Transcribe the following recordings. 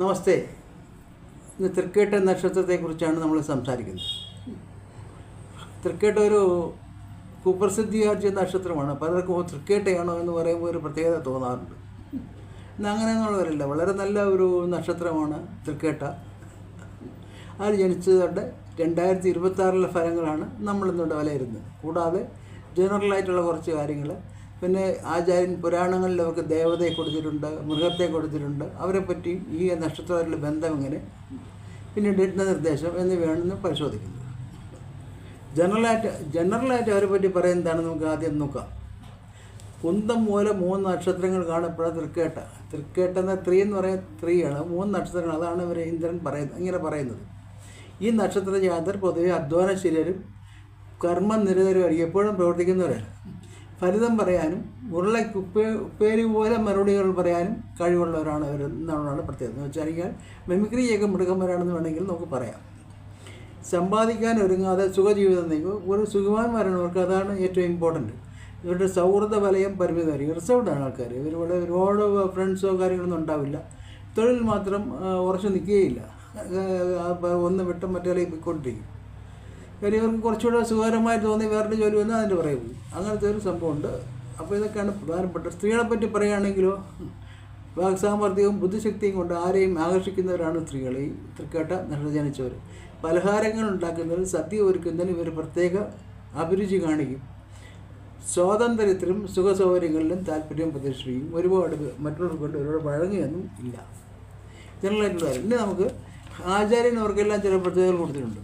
നമസ്തേ. ഇന്ന് തൃക്കേട്ട നക്ഷത്രത്തെക്കുറിച്ചാണ് നമ്മൾ സംസാരിക്കുന്നത്. തൃക്കേട്ട ഒരു കുപ്രസിദ്ധിയാർജിച്ച നക്ഷത്രമാണ്. പലർക്കും "ഓ, തൃക്കേട്ടയാണോ എന്ന് പറയുമ്പോൾ ഒരു പ്രത്യേകത തോന്നാറുണ്ട്. അങ്ങനെ അങ്ങനെയൊന്നുള്ളവരില്ല വളരെ നല്ല ഒരു നക്ഷത്രമാണ് തൃക്കേട്ട. അത് ജനിച്ചതുകൊണ്ട് രണ്ടായിരത്തി ഇരുപത്താറിലെ ഫലങ്ങളാണ് നമ്മളിന്നിവിടെ വിലയിരുന്നത്. കൂടാതെ ജനറലായിട്ടുള്ള കുറച്ച് കാര്യങ്ങൾ പിന്നെ ആചാര്യൻ പുരാണങ്ങളിൽ അവർക്ക് ദേവതയെ കൊടുത്തിട്ടുണ്ട് മൃഗത്തെ കൊടുത്തിട്ടുണ്ട്. അവരെ പറ്റി ഈ നക്ഷത്രമായിട്ടുള്ള ബന്ധം എങ്ങനെ? പിന്നെ നിർദ്ദേശം എന്ന് ഇന്ന് പരിശോധിക്കുന്നത് ജനറലായിട്ട് ജനറലായിട്ട് അവരെ പറ്റി പറയുന്നതാണ് നമുക്ക് ആദ്യം നോക്കാം. കുന്തം മൂലം മൂന്ന് നക്ഷത്രങ്ങൾ കാണപ്പെടുന്ന തൃക്കേട്ട. തൃക്കേട്ട എന്ന ത്രീ എന്ന് പറയുന്ന ആണ് മൂന്ന് നക്ഷത്രങ്ങൾ അതാണ് ഇവർ ഇന്ദ്രൻ പറയുന്നത് ഇങ്ങനെ പറയുന്നത്. ഈ നക്ഷത്ര ജാതർ പൊതുവെ അധ്വാനശീലരും കർമ്മനിരതരും എപ്പോഴും പ്രവർത്തിക്കുന്നവരാണ്. ഫലിതം പറയാനും ഉരുളയ്ക്ക് ഉപ്പേ ഉപ്പേരി പോലെ മറുപടികൾ പറയാനും കഴിവുള്ളവരാണ് അവർ എന്നുള്ളതാണ് പ്രത്യേകത. എന്ന് വെച്ചാൽ മെമിക്രി ചെയ്യൊക്കെ മൃഗന്മാരാണെന്ന് വേണമെങ്കിൽ നമുക്ക് പറയാം. സമ്പാദിക്കാൻ ഒരുങ്ങാതെ സുഖജീവിതം നയിക്കും ഒരു സുഖവാന്മാരാണ് അതാണ് ഏറ്റവും ഇമ്പോർട്ടന്റ് ഇവരുടെ സൗഹൃദ വലയം പരിമിതമായിരിക്കും. റിസർവ്ഡാണ് ആൾക്കാർ. ഇവരിവിടെ ഒരുപാട് ഫ്രണ്ട്സോ കാര്യങ്ങളൊന്നും ഉണ്ടാവില്ല. തൊഴിൽ മാത്രം ഉറച്ചു നിൽക്കുകയില്ല. ഒന്ന് വിട്ട് മറ്റേ പോയിക്കൊണ്ടിരിക്കും. കാര്യം ഇവർക്ക് കുറച്ചുകൂടെ സുഖകരമായി തോന്നി വേറൊരു ജോലി വന്നാൽ അതിന്റെ പോകും. അങ്ങനത്തെ ഒരു സംഭവമുണ്ട്. അപ്പോൾ ഇതൊക്കെയാണ് പ്രധാനപ്പെട്ട സ്ത്രീകളെ പറ്റി പറയുകയാണെങ്കിലോ വാക്സാമർഥ്യവും ബുദ്ധിശക്തിയും കൊണ്ട് ആരെയും ആകർഷിക്കുന്നവരാണ് സ്ത്രീകൾ. ഈ തൃക്കേട്ട നഷ്ട പലഹാരങ്ങൾ ഉണ്ടാക്കുന്നതിൽ സദ്യ ഒരുക്കുന്നതിന് ഇവർ പ്രത്യേക അഭിരുചി കാണിക്കും. സ്വാതന്ത്ര്യത്തിലും സുഖസൗകര്യങ്ങളിലും താല്പര്യം പ്രദർശിപ്പിക്കും. ഒരുപാട് മറ്റുള്ളവർക്ക് കൊണ്ട് ഒരുപാട് വഴങ്ങിയൊന്നും ഇല്ല. ജനറലായിട്ടുള്ള ഇനി നമുക്ക് ആചാര്യൻ അവർക്കെല്ലാം ചില പ്രത്യേകതകൾ കൊടുത്തിട്ടുണ്ട്.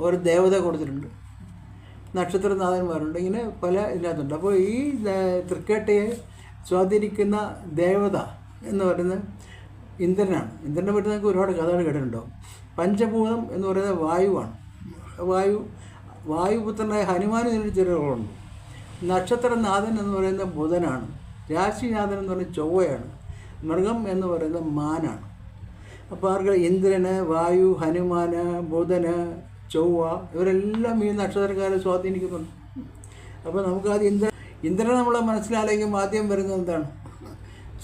ഒരു ദേവത കൊടുത്തിട്ടുണ്ട്. നക്ഷത്രനാഥന്മാരുണ്ട്. ഇങ്ങനെ പല ഇതിനകത്തുണ്ട്. അപ്പോൾ ഈ തൃക്കേട്ടയെ സ്വാധീനിക്കുന്ന ദേവത എന്ന് പറയുന്നത് ഇന്ദ്രനാണ്. ഇന്ദ്രനെ പറ്റി നമുക്ക് ഒരുപാട് കഥകൾ കേട്ടിട്ടുണ്ടാവും പഞ്ചഭൂതം എന്ന് പറയുന്നത് വായുവാണ്. വായു വായുപുത്രനായ ഹനുമാനും ഇതിന് ചെറിയ റോളുണ്ട്. നക്ഷത്രനാഥൻ എന്ന് പറയുന്നത് ബുധനാണ്. രാശിനാഥൻ എന്ന് പറയുന്നത് ചൊവ്വയാണ്. മൃഗം എന്ന് പറയുന്നത് മാനാണ്. അപ്പോൾ ആർക്ക്? ഇന്ദ്രന് വായു ഹനുമാന് ബുധന് ചൊവ്വ ഇവരെല്ലാം ഈ നക്ഷത്രക്കാരെ സ്വാധീനിക്കുന്നുണ്ട്. അപ്പോൾ നമുക്ക് ആദ്യം ഇന്ദ്ര ഇന്ദ്രനെ നമ്മളെ മനസ്സിലാലെങ്കിൽ ആദ്യം വരുന്നത് എന്താണ്?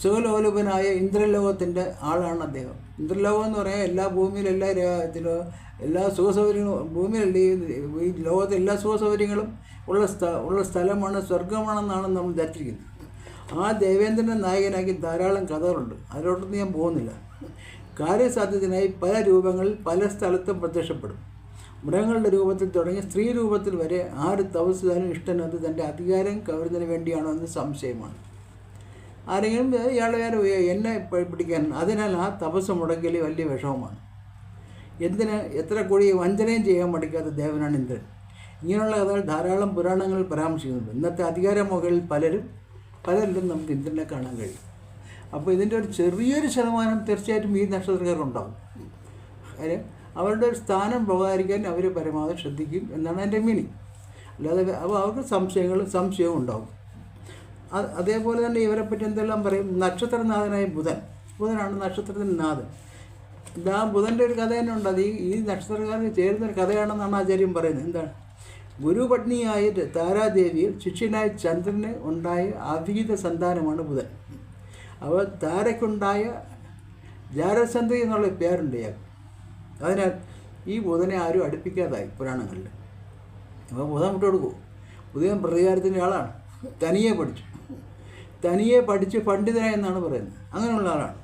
സുഖലോലുപനായ ഇന്ദ്രലോകത്തിന്റെ ആളാണ് അദ്ദേഹം. ഇന്ദ്രലോകം എന്ന് പറയാൻ എല്ലാ ഭൂമിയിലും എല്ലാ ഇതിലോ എല്ലാ സുഖസൗകര്യങ്ങളും ഭൂമിയിലുള്ള ഈ ലോകത്തെ എല്ലാ സുഖസൗകര്യങ്ങളും ഉള്ള സ്ഥ ഉള്ള സ്ഥലമാണ് സ്വർഗമാണെന്നാണ് നമ്മൾ ധരിച്ചിരിക്കുന്നത്. ആ ദേവേന്ദ്രനെ നായകനാക്കി ധാരാളം കഥകളുണ്ട്. അതിലോട്ടൊന്നും ഞാൻ പോകുന്നില്ല. കാര്യസാധ്യത്തിനായി പല രൂപങ്ങളിൽ പല സ്ഥലത്തും പ്രത്യക്ഷപ്പെടും. മൃഗങ്ങളുടെ രൂപത്തിൽ തുടങ്ങി സ്ത്രീ രൂപത്തിൽ വരെ ആര് തപസ്സുകാരും ഇഷ്ടനത് തന്റെ അധികാരം കവരുന്നതിന് വേണ്ടിയാണോ എന്ന് സംശയമാണ്. ആരെങ്കിലും ഇയാളെ വേറെ എന്നെ പിടിക്കാൻ അതിനാൽ ആ തപസ് മുടക്കൽ വലിയ വിഷമമാണ്. എന്തിന് എത്ര കൂടി വഞ്ചനയും ചെയ്യാൻ മടിക്കാത്ത ദേവനാണ് ഇന്ദ്രൻ. ഇങ്ങനെയുള്ള കഥകൾ ധാരാളം പുരാണങ്ങൾ പരാമർശിക്കുന്നുണ്ട്. ഇന്നത്തെ അധികാരമുകളിൽ പലരും പലരിലും നമുക്ക് ഇന്ദ്രനെ കാണാൻ കഴിയും. അപ്പോൾ ഇതിന്റെ ഒരു ചെറിയൊരു ശതമാനം തീർച്ചയായിട്ടും ഈ നക്ഷത്രക്കാരുണ്ടാവും കാര്യം അവരുടെ ഒരു സ്ഥാനം പോകാതിരിക്കാൻ അവർ പരമാവധി ശ്രദ്ധിക്കും എന്നാണ് എന്റെ മീനിങ് അല്ലാതെ അപ്പോൾ അവർക്ക് സംശയങ്ങൾ സംശയവും ഉണ്ടാവും. അതേപോലെ തന്നെ ഇവരെപ്പറ്റി പറ്റി എന്തെല്ലാം പറയും? നക്ഷത്രനാഥനായ ബുധൻ. ബുധനാണ് നക്ഷത്രത്തിന്റെ നാഥൻ. ആ ബുധന്റെ ഒരു കഥ തന്നെ ഉണ്ട്. അത് ഈ ഈ ചേരുന്നൊരു കഥയാണെന്നാണ് ആചാര്യം പറയുന്നത്. എന്താണ്? ഗുരുപത്നിയായ താരാദേവിയിൽ ശിഷ്യനായ ചന്ദ്രന് ഉണ്ടായ അവിഹിത സന്താനമാണ് ബുധൻ. അവ താരയ്ക്കുണ്ടായ ജാരസന്ധി എന്നുള്ള പേരുണ്ട് അതിനാൽ ഈ ബുധനെ ആരും അടുപ്പിക്കാതായി പുരാണങ്ങളിൽ. അപ്പോൾ ബുധൻ വിട്ടു കൊടുക്കും. ബുധൻ പ്രതികാരത്തിന്റെ ആളാണ്. തനിയെ പഠിച്ചു. തനിയെ പഠിച്ച് പണ്ഡിതനായെന്നാണ് പറയുന്നത്. അങ്ങനെയുള്ള ആളാണ്.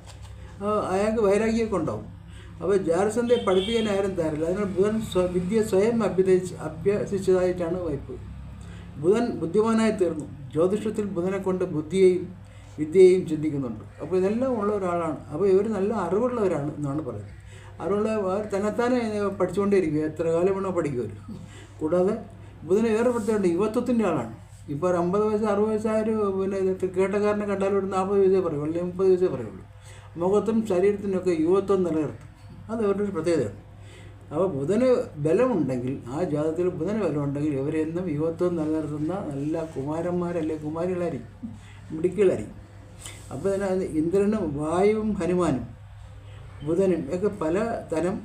അപ്പോൾ അയാൾക്ക് വൈരാഗ്യമൊക്കെ ഉണ്ടാവും. അപ്പോൾ ജാരസന്ധയെ പഠിപ്പിക്കാൻ ആരും തരില്ല അതിനാൽ ബുധൻ വിദ്യ സ്വയം അഭ്യസിച്ച് അഭ്യസിച്ചതായിട്ടാണ് വായ്പ. ബുധൻ ബുദ്ധിമാനായി തീർന്നു. ജ്യോതിഷത്തിൽ ബുധനെ കൊണ്ട് ബുദ്ധിയെയും വിദ്യയെയും ചിന്തിക്കുന്നുണ്ട്. അപ്പോൾ ഇതെല്ലാം ഉള്ള ഒരാളാണ്. അപ്പോൾ ഇവർ നല്ല അറിവുള്ളവരാണ് എന്നാണ് പറയുന്നത്. അവർ തന്നെത്താനെ പഠിച്ചുകൊണ്ടേയിരിക്കും. എത്ര കാലം വേണോ പഠിക്കും അവർ കൂടാതെ ബുധന് വേറെ പ്രത്യേകമുണ്ട് യുവത്വത്തിന്റെ ആളാണ്. ഇപ്പോൾ ഒരു അമ്പത് വയസ്സ് അറുപത് വയസ്സായൊരു പിന്നെ ഇത് കേട്ടക്കാരനെ കണ്ടാലും ഒരു നാൽപ്പത് വയസ്സേ പറയുള്ളൂ. അല്ലെങ്കിൽ മുപ്പത് വയസ്സേ പറയുള്ളൂ. മുഖത്തും ശരീരത്തിനൊക്കെ യുവത്വം നിലനിർത്തും. അത് അവരുടെ ഒരു പ്രത്യേകതയാണ്. അപ്പോൾ ബുധന് ബലമുണ്ടെങ്കിൽ ആ ജാതത്തിൽ ബുധന് ബലമുണ്ടെങ്കിൽ ഇവരെന്നും യുവത്വം നിലനിർത്തുന്ന നല്ല കുമാരന്മാരല്ലേ കുമാരികളായിരിക്കും. മിടുക്കികളായിരിക്കും. അപ്പോൾ ഇന്ദ്രനും വായുവും ഹനുമാനും. ബുധനും ഒക്കെ പല തരം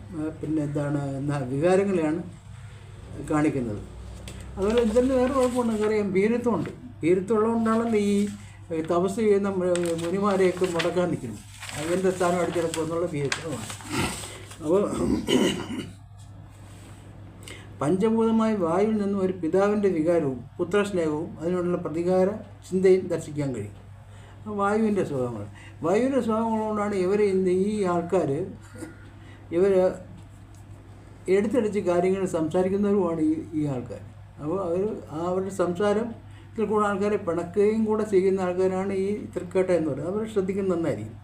പിന്നെ എന്താണ് വികാരങ്ങളെയാണ് കാണിക്കുന്നത്. അതുപോലെ ഇതിന്റെ വേറെ കുഴപ്പമുണ്ട്. നമുക്കറിയാം ഭീരുത്വമുണ്ട്. ഭീരുത്വം ഉള്ളതുകൊണ്ടാണല്ലോ ഈ തപസ് ചെയ്യുന്ന മുനിമാരെയൊക്കെ മുടക്കാൻ നിൽക്കുന്നു അതിന്റെ സ്ഥാനം അടിച്ചിടക്കും എന്നുള്ള ഭീരുത്വമാണ്. അപ്പോൾ പഞ്ചഭൂതമായ വായുവിൽ നിന്നും ഒരു പിതാവിന്റെ വികാരവും പുത്രസ്നേഹവും അതിനോടുള്ള പ്രതികാര ചിന്തയും ദർശിക്കാൻ കഴിയും. വായുവിന്റെ സ്വഭാവങ്ങൾ വായുവിന്റെ സ്വഭാവങ്ങളുകൊണ്ടാണ് ഇവർ ഇന്ന് ഈ ആൾക്കാർ ഇവർ എടുത്തടിച്ച് കാര്യങ്ങൾ സംസാരിക്കുന്നവരുമാണ് ഈ ഈ ആൾക്കാർ അപ്പോൾ അവർ അവരുടെ സംസാരത്തിൽ കൂടെ ആൾക്കാരെ പിണക്കുകയും കൂടെ ചെയ്യുന്ന ആൾക്കാരാണ് ഈ തൃക്കേട്ട എന്ന് പറയുന്നത്. അവർ ശ്രദ്ധിക്കുന്നത് നന്നായിരിക്കും.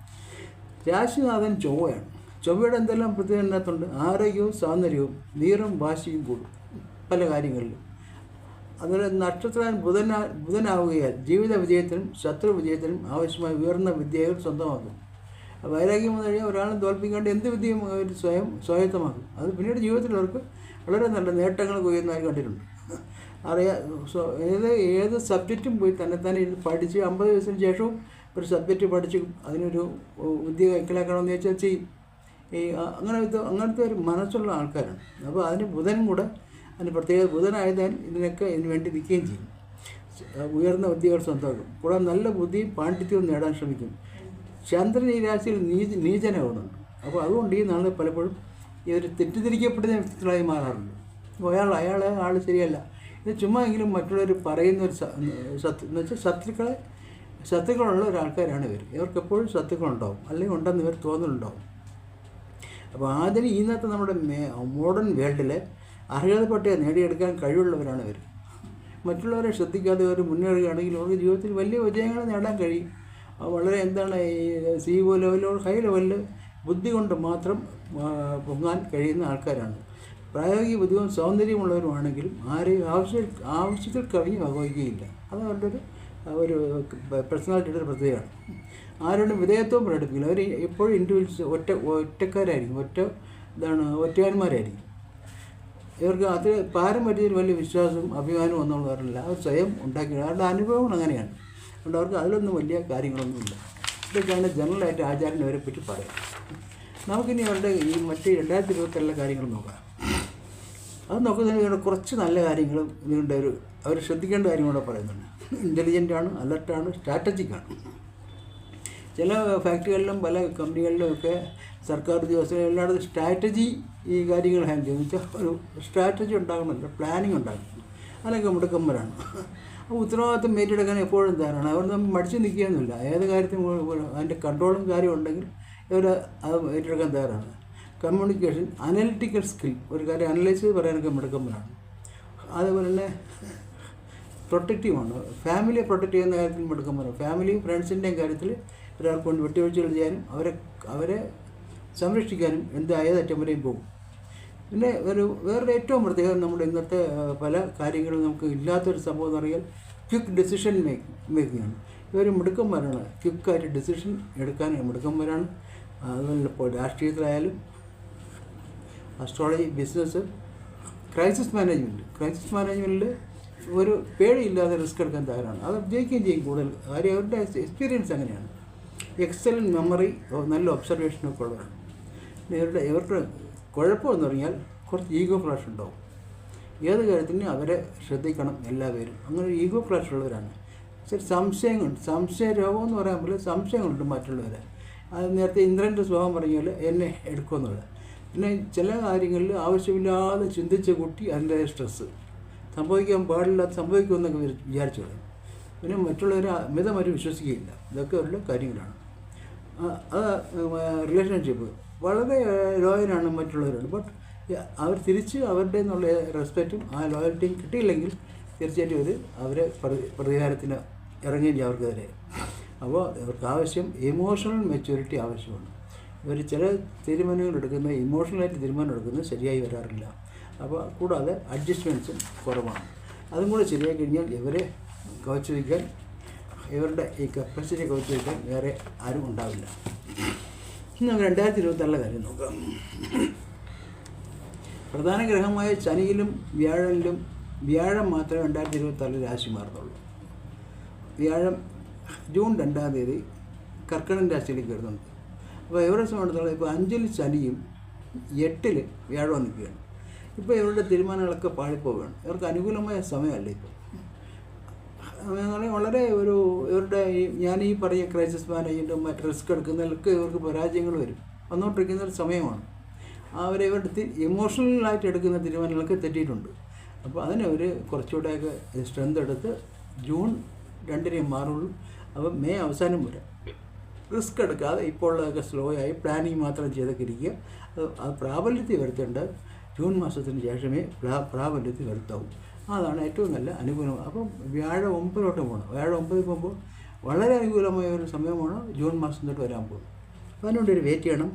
രാശിനാഥൻ ചൊവ്വയാണ്. ചൊവ്വയുടെ എന്തെല്ലാം പ്രത്യേകത ഉണ്ട് ആരോഗ്യവും സൗന്ദര്യവും നീറും വാശിയും കൂടും. പല കാര്യങ്ങളിലും. അതുപോലെ നക്ഷത്രം ബുധനാ ബുധനാവുകയാൽ ജീവിത വിജയത്തിനും ശത്രു വിജയത്തിനും ആവശ്യമായ ഉയർന്ന വിദ്യകൾ സ്വന്തമാക്കും. വൈരാഗ്യം വന്നു കഴിഞ്ഞാൽ ഒരാളെ തോൽപ്പിക്കാണ്ട് എന്ത് വിദ്യയും അവർ സ്വയം സ്വായത്തമാക്കും. അത് പിന്നീട് ജീവിതത്തിൽ അവർക്ക് വളരെ നല്ല നേട്ടങ്ങൾ കൊയ്യുന്നതായി കണ്ടിട്ടുണ്ട്. അറിയാ ഏത് ഏത് സബ്ജക്റ്റും പോയി തന്നെ തന്നെ ഇരുന്ന് പഠിച്ച് അമ്പത് വയസ്സിന് ശേഷവും ഒരു സബ്ജക്റ്റ് പഠിച്ച് അതിനൊരു വിദ്യ കൈക്കലാക്കണമെന്ന് ചോദിച്ചാൽ ചെയ്യും. ഈ അങ്ങനെ അങ്ങനത്തെ ഒരു മനസ്സുള്ള ആൾക്കാരാണ്. അപ്പോൾ അതിന് ബുധനും കൂടെ അതിന് പ്രത്യേക ബുധനായതാൽ ഇതിനൊക്കെ ഇതിനു വേണ്ടി നിൽക്കുകയും ചെയ്യും. ഉയർന്ന ബുദ്ധികൾ സ്വന്തമാക്കും കൂടാതെ നല്ല ബുദ്ധി പാണ്ഡിത്യവും നേടാൻ ശ്രമിക്കും. ചന്ദ്രൻ ഈ രാശിയിൽ നീച നീചനാവുന്നുണ്ട് അപ്പോൾ അതുകൊണ്ട് ഈ നാളിൽ പലപ്പോഴും ഇവർ തെറ്റിദ്ധരിക്കപ്പെടുന്ന വ്യക്തികളായി മാറാറുണ്ട്. അപ്പോൾ അയാൾ അയാൾ ആൾ ശരിയല്ല. ഇത് ചുമ്മാ എങ്കിലും മറ്റുള്ളവർ പറയുന്ന ഒരു ശത്രു എന്ന് വെച്ചാൽ ശത്രുക്കളെ ശത്രുക്കളുള്ള ഒരാൾക്കാരാണ് ഇവർ. ഇവർക്ക് എപ്പോഴും ശത്രുക്കളുണ്ടാവും. അല്ലെങ്കിൽ ഉണ്ടെന്ന് ഇവർ തോന്നലുണ്ടാവും. അപ്പോൾ ആദ്യം ഇന്നത്തെ നമ്മുടെ മോഡേൺ വേൾഡിൽ അർഹതപ്പെട്ട നേടിയെടുക്കാൻ കഴിവുള്ളവരാണ് ഇവർ. മറ്റുള്ളവരെ ശ്രദ്ധിക്കാതെ അവർ മുന്നേറുകയാണെങ്കിൽ അവർക്ക് ജീവിതത്തിൽ വലിയ വിജയങ്ങൾ നേടാൻ കഴിയും. വളരെ എന്താണ് ഈ സി ഒ ലെവലോ ഹൈ ലെവലിൽ ബുദ്ധി കൊണ്ട് മാത്രം പൊങ്ങാൻ കഴിയുന്ന ആൾക്കാരാണ്. പ്രായോഗിക ബുദ്ധിയും സൗന്ദര്യമുള്ളവരുമാണെങ്കിലും ആരെയും ആവശ്യ ആവശ്യത്തിൽ കവിഞ്ഞ് വകവയ്ക്കുകയില്ല. അത് അവരുടെ ഒരു ഒരു പേഴ്സണാലിറ്റിയുടെ ഒരു പ്രത്യേകമാണ് ആരോടും വിധേയത്വം പ്രകടിപ്പിക്കില്ല. അവർ എപ്പോഴും ഇൻഡിവിജ്വൽസ് ഒറ്റ ഒറ്റക്കാരായിരിക്കും. ഒറ്റ ഇതാണ് ഒറ്റയാന്മാരായിരിക്കും ഇവർക്ക് അത് പാരമ്പര്യത്തിൽ വലിയ വിശ്വാസവും അഭിമാനവും ഒന്നും പറയാറില്ല അവർ സ്വയം ഉണ്ടാക്കി അവരുടെ അനുഭവങ്ങൾ അങ്ങനെയാണ്. അതുകൊണ്ട് അവർക്ക് അതിലൊന്നും വലിയ കാര്യങ്ങളൊന്നുമില്ല ഇതൊക്കെയാണ് ജനറലായിട്ട് ആചാര്യൻ അവരെ പറ്റി പറയാം. നമുക്കിനി അവരുടെ ഈ മറ്റ് രണ്ടായിരത്തി ഇരുപത്തിരണ്ടിലെ കാര്യങ്ങൾ നോക്കാം. അത് നോക്കുന്നതിന് കുറച്ച് നല്ല കാര്യങ്ങൾ ഇതിന്റെ ഒരു അവർ ശ്രദ്ധിക്കേണ്ട കാര്യങ്ങളൂടെ പറയുന്നുണ്ട്. ഇന്റലിജന്റ് ആണ് അലർട്ടാണ് സ്ട്രാറ്റജിക്കാണ് ചില ഫാക്ടറികളിലും പല കമ്പനികളിലുമൊക്കെ സർക്കാർ ഉദ്യോഗസ്ഥരും എല്ലായിടത്തും സ്ട്രാറ്റജി ഈ കാര്യങ്ങൾ ഹാൻഡിൽ ചെയ്യുന്നു വെച്ചാൽ ഒരു സ്ട്രാറ്റജി ഉണ്ടാകണമല്ലോ പ്ലാനിങ് ഉണ്ടാകണം. അല്ലെങ്കിൽ മുടക്കന്മാരാണ് അപ്പോൾ ഉത്തരവാദിത്വം ഏറ്റെടുക്കാൻ എപ്പോഴും തയ്യാറാണ്. അവർ നമ്മൾ മടിച്ചു നിൽക്കുകയൊന്നുമില്ല. ഏത് കാര്യത്തിനും അതിന്റെ കൺട്രോളും കാര്യം ഉണ്ടെങ്കിൽ ഇവർ അത് ഏറ്റെടുക്കാൻ തയ്യാറാണ്. Communication analytical skill. ഒരു കാര്യം അനലൈസ് ചെയ്ത് പറയാനൊക്കെ മിടുക്കന്മാരാണ് അതുപോലെ തന്നെ പ്രൊട്ടക്റ്റീവാണ്. ഫാമിലിയെ പ്രൊട്ടക്റ്റ് ചെയ്യുന്ന കാര്യത്തിൽ മിടുക്കന്മാരാണ് ഫാമിലിയും ഫ്രണ്ട്സിന്റെയും കാര്യത്തിൽ ഒരാൾക്ക് കൊണ്ട് വെട്ടിവെച്ചുകൾ ചെയ്യാനും അവരെ അവരെ സംരക്ഷിക്കാനും എന്ത് വരെയും പോകും. പിന്നെ ഒരു വേറൊരു ഏറ്റവും പ്രത്യേകത നമ്മുടെ ഇന്നത്തെ പല കാര്യങ്ങളും നമുക്ക് ഇല്ലാത്തൊരു സംഭവം എന്ന് പറഞ്ഞാൽ ക്വിക്ക് ഡിസിഷൻ മേക്ക് മേക്കിംഗ് ആണ്. ഇവർ മിടുക്കന്മാരാണ്. ക്വിക്കായിട്ട് ഡിസിഷൻ എടുക്കാൻ മിടുക്കന്മാരാണ്. അതുപോലെ ഇപ്പോൾ രാഷ്ട്രീയത്തിലായാലും astrology business crisis management crisis മാനേജ്മെന്റിൽ ഒരു പേടിയില്ലാതെ റിസ്ക് എടുക്കാൻ തയ്യാറാണ്. അത് ജയിക്കുകയും ചെയ്യും കൂടുതൽ. കാര്യം അവരുടെ എക്സ്പീരിയൻസ് അങ്ങനെയാണ്. എക്സലന്റ് മെമ്മറി നല്ല ഒബ്സർവേഷനൊക്കെ ഉള്ളതാണ്. ഇവരുടെ ഇവരുടെ കുഴപ്പമെന്ന് പറഞ്ഞാൽ കുറച്ച് ഈഗോ ഫ്ലാഷ് ഉണ്ടാവും. ഏത് കാര്യത്തിനും അവരെ ശ്രദ്ധിക്കണം എല്ലാവരും. അങ്ങനെ ഒരു ഈഗോ ഫ്ലാഷ് ഉള്ളവരാണ്. ശരി സംശയങ്ങളുണ്ട്. സംശയ രോഗം എന്ന് പറയാൻ പോലെ സംശയങ്ങളുണ്ട് മറ്റുള്ളവരെ. അത് നേരത്തെ ഇന്ദ്രന്റെ സ്വഭാവം പറഞ്ഞാൽ എന്നെ എടുക്കുമെന്നുള്ളത് പിന്നെ ചില കാര്യങ്ങളിൽ ആവശ്യമില്ലാതെ ചിന്തിച്ച കുട്ടി അതിന്റെ സ്ട്രെസ്സ് സംഭവിക്കാൻ പാടില്ലാത്ത സംഭവിക്കുമെന്നൊക്കെ വിചാ- വിചാരിച്ചു പിന്നെ മറ്റുള്ളവരെ അമിതമായിട്ട് വിശ്വസിക്കുകയില്ല. ഇതൊക്കെ അവരുടെ കാര്യങ്ങളാണ്. റിലേഷൻഷിപ്പ് വളരെ ലോയലാണ് മറ്റുള്ളവരോട്. ബട്ട് അവർ തിരിച്ച് അവരുടെ എന്നുള്ള റെസ്പെക്റ്റും ആ ലോയൽറ്റിയും കിട്ടിയില്ലെങ്കിൽ തീർച്ചയായിട്ടും അവർ അവരെ പ്രതി- പ്രതികാരത്തിന് ഇറങ്ങുകയും അവർക്കെതിരെ അപ്പോൾ അവർക്ക് ആവശ്യം ഇമോഷണൽ മെച്യൂരിറ്റി ആവശ്യമാണ്. ഇവർ ചില തീരുമാനങ്ങൾ എടുക്കുന്ന ഇമോഷണലായിട്ട് തീരുമാനം എടുക്കുന്നത് ശരിയായി വരാറില്ല. അപ്പോൾ കൂടാതെ അഡ്ജസ്റ്റ്മെന്റ്സും കുറവാണ്. അതും കൂടെ ശരിയായി കഴിഞ്ഞാൽ ഇവരെ കവച്ചു വയ്ക്കാൻ ഇവരുടെ ഈ കപ്പാസിറ്റി കവച്ചു വയ്ക്കാൻ വേറെ ആരും ഉണ്ടാവില്ല. നമുക്ക് രണ്ടായിരത്തി ഇരുപത്തിനാലിലെ കാര്യം നോക്കാം. പ്രധാന ഗ്രഹമായ ശനിയിലും വ്യാഴനിലും വ്യാഴം മാത്രമേ രണ്ടായിരത്തി ഇരുപത്തിനാലിൽ രാശി മാറുന്നുള്ളൂ. വ്യാഴം ജൂൺ രണ്ടാം തീയതി കർക്കിടൻ രാശിയിലേക്ക് വരുന്നുണ്ട്. അപ്പോൾ ഇവരെ സംബന്ധിച്ചിടത്തോളം ഇപ്പോൾ അഞ്ചിൽ ശനിയും എട്ടിൽ വ്യാഴം നിൽക്കുകയാണ്. ഇപ്പോൾ ഇവരുടെ തീരുമാനങ്ങളൊക്കെ പാളിപ്പോവുകയാണ്. ഇവർക്ക് അനുകൂലമായ സമയമല്ല ഇപ്പോൾ അങ്ങനെ വളരെ ഒരു ഇവരുടെ ഞാൻ ഈ പറഞ്ഞ ക്രൈസിസ് മാനേജ്മെന്റും മറ്റ് റിസ്ക് എടുക്കുന്നതിലൊക്കെ ഇവർക്ക് പരാജയങ്ങൾ വരും. വന്നുകൊണ്ടിരിക്കുന്ന ഒരു സമയമാണ്. അവരെ ഇവരുടെ ഇമോഷണലായിട്ട് എടുക്കുന്ന തീരുമാനങ്ങളൊക്കെ തെറ്റിയിട്ടുണ്ട്. അപ്പോൾ അതിനെ അവർ കുറച്ചുകൂടെയൊക്കെ സ്ട്രെങ്ത് എടുത്ത് ജൂൺ രണ്ടിനെ മാറുള്ളൂ. അപ്പം മെയ് അവസാനം വരെ റിസ്ക് എടുക്കാതെ ഇപ്പോൾ ഉള്ളതൊക്കെ സ്ലോ ആയി പ്ലാനിങ് മാത്രം ചെയ്തൊക്കെ ഇരിക്കുക അത് പ്രാബല്യത്തിൽ വരുത്തേണ്ടത് ജൂൺ മാസത്തിന് ശേഷമേ പ്രാ പ്രാബല്യത്തിൽ വരുത്താവൂ. അതാണ് ഏറ്റവും നല്ല അനുകൂലം. അപ്പം വ്യാഴം ഒമ്പതിലോട്ട് പോകണം വ്യാഴം ഒമ്പതിൽ പോകുമ്പോൾ വളരെ അനുകൂലമായ ഒരു സമയമാണ് ജൂൺ മാസം തൊട്ട് വരാൻ പോകുന്നത്. അപ്പോൾ അതിനുവേണ്ടി ഒരു വെയിറ്റ് ചെയ്യണം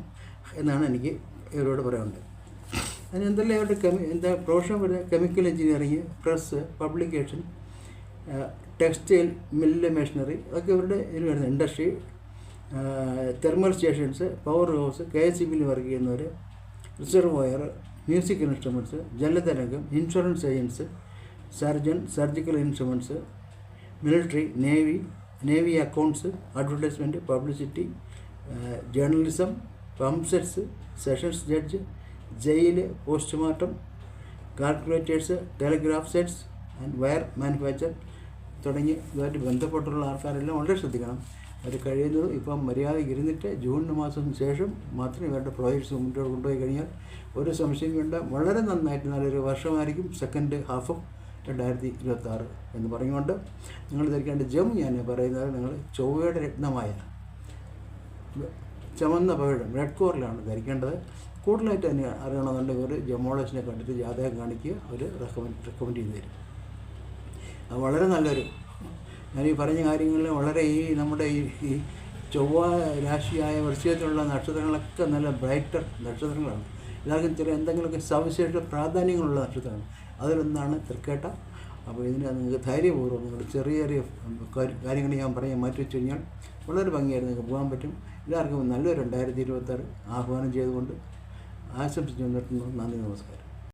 എന്നാണ് എനിക്ക് ഇവരോട് പറയാനുള്ളത്. അതിന് എന്തെല്ലാം ഇവരുടെ കെമി എന്താ പ്രൊഫഷൻ വരുന്നത് chemical engineering press publication textile mill machinery അതൊക്കെ ഇവരുടെ ഇതിൽ വരുന്നത് industry thermal stations power house K S C ബിയിൽ വർക്ക് ചെയ്യുന്നവർ reservoir music instruments ജലതരംഗം insurance agents surgeon surgical instruments military navy navy accounts advertisement publicity journalism pumpsets sessions judge jail postmortem calculators telegraph sets and wire manufacture തുടങ്ങി ഇതുമായിട്ട് ബന്ധപ്പെട്ടുള്ള ആൾക്കാരെല്ലാം വളരെ ശ്രദ്ധിക്കണം. അവർ കഴിയുന്നത് ഇപ്പം മര്യാദയ്ക്ക് ഇരുന്നിട്ട് ജൂൺ മാസത്തിന് ശേഷം മാത്രം ഇവരുടെ പ്രോജക്ട്സ് മുന്നോട്ട് കൊണ്ടുപോയി കഴിഞ്ഞാൽ ഒരു സംശയം വേണ്ട. വളരെ നന്നായിട്ട് നല്ലൊരു വർഷമായിരിക്കും സെക്കൻഡ് ഹാഫും രണ്ടായിരത്തി ഇരുപത്തി ആറ് എന്ന് പറഞ്ഞുകൊണ്ട് നിങ്ങൾ ധരിക്കേണ്ട ജം ഞാൻ പറയുന്നത് നിങ്ങൾ ചൊവ്വയുടെ രത്നമായ ചമന്ന പവിഴം റെഡ് കോറിലാണ് ധരിക്കേണ്ടത്. കൂടുതലായിട്ട് തന്നെ അറിയണമെന്നുണ്ടെങ്കിൽ ഒരു ജമോളജിനെ കണ്ടിട്ട് ജാതകം കാണിക്കുക അവർ റെക്കമെൻഡ് റെക്കമെൻഡ് ചെയ്ത് തരും. അത് വളരെ നല്ലൊരു ഞാൻ ഈ പറഞ്ഞ കാര്യങ്ങളിൽ വളരെ ഈ നമ്മുടെ ഈ ഈ ചൊവ്വ രാശിയായ വൃശ്ചയത്തിലുള്ള നക്ഷത്രങ്ങളൊക്കെ നല്ല ബ്രൈറ്റർ നക്ഷത്രങ്ങളാണ്. എല്ലാവർക്കും ചില എന്തെങ്കിലുമൊക്കെ സവിശേഷ പ്രാധാന്യങ്ങളുള്ള നക്ഷത്രമാണ് അതിലൊന്നാണ് തൃക്കേട്ട. അപ്പോൾ ഇതിന് നിങ്ങൾക്ക് ധൈര്യപൂർവം നിങ്ങൾ ചെറിയ ചെറിയ കാര്യങ്ങൾ ഞാൻ പറയാൻ മാറ്റി വെച്ച് കഴിഞ്ഞാൽ വളരെ ഭംഗിയായിട്ട് നിങ്ങൾക്ക് പോകാൻ പറ്റും. എല്ലാവർക്കും നല്ലൊരു രണ്ടായിരത്തി ഇരുപത്താറ് ആഹ്വാനം ചെയ്തുകൊണ്ട് ആശംസിച്ചു നിർത്തുന്നു നന്ദി നമസ്കാരം.